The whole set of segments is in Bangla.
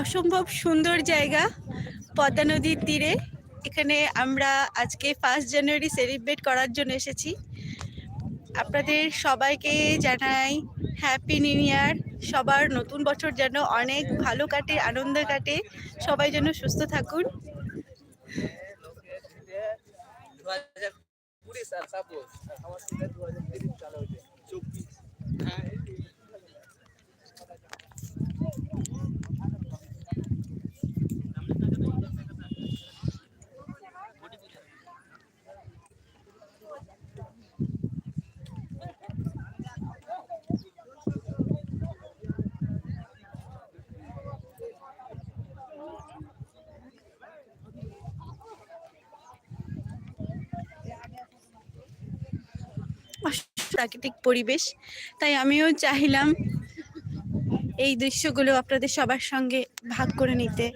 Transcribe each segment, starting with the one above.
অসম্ভব সুন্দর জায়গা, পদ্মা নদীর তীরে। এখানে আমরা আজকে ফার্স্ট জানুয়ারি সেলিব্রেট করার জন্য এসেছি। আপনাদের সবাইকে জানাই হ্যাপি নিউ ইয়ার সবার নতুন বছর যেন অনেক ভালো কাটে, আনন্দ কাটে। সবাই যেন সুস্থ থাকুন। দু হাজার কুড়ি সাল সাপোজ আমার প্রাকৃতিক পরিবেশ। তাই আমিও চাইলাম এই দৃশ্যগুলো আপনাদের সবার সঙ্গে ভাগ করে নিতে।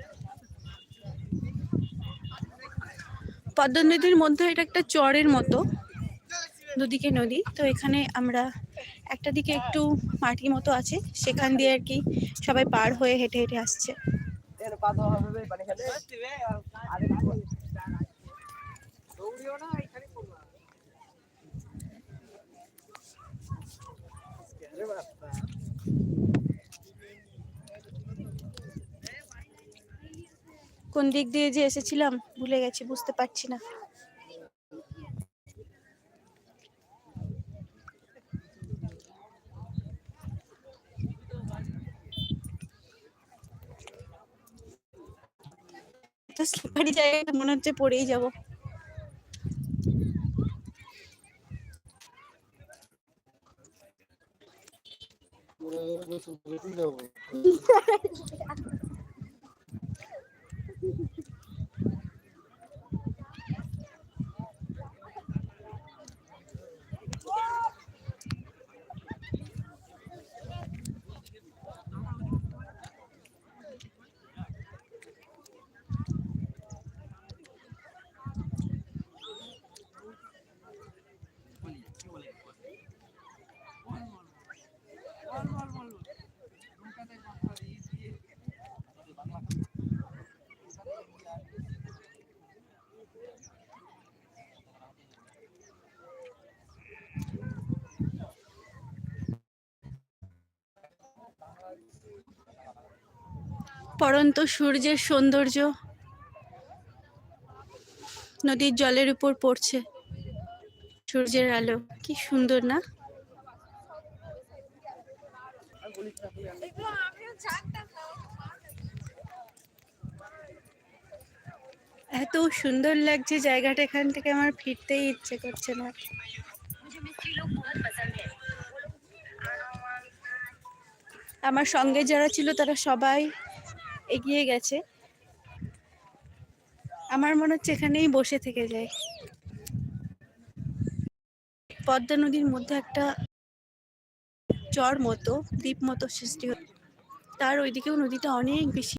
পদ্মা নদীর মধ্যে এটা একটা চরের মতো, দুদিকে নদী। তো এখানে আমরা একটা দিকে একটু মাটি মতো আছে, সেখান দিয়ে আর কি সবাই পার হয়ে হেঁটে হেঁটে আসছে এখানে করবা আরে বাবা কোন দিক দিয়ে যে এসেছিলাম ভুলে গেছি বুঝতে পারছি না। স্লিপারি জায়গাটা মনে হচ্ছে পড়েই যাব। পরন্ত সূর্যের সৌন্দর্য নদীর জলের উপর পড়ছে। সূর্যের আলো, কি সুন্দর না? এত সুন্দর লাগছে জায়গাটা, এখান থেকে আমার ফিরতেই ইচ্ছে করছে না। আমার সঙ্গে যারা ছিল তারা সবাই এগিয়ে গেছে। আমার মনে হচ্ছে এখানেই বসে থেকে যায়। পদ্মা নদীর মধ্যে একটা চর মতো, দ্বীপ মতো সৃষ্টি হয় তার ওইদিকেও নদীটা অনেক বেশি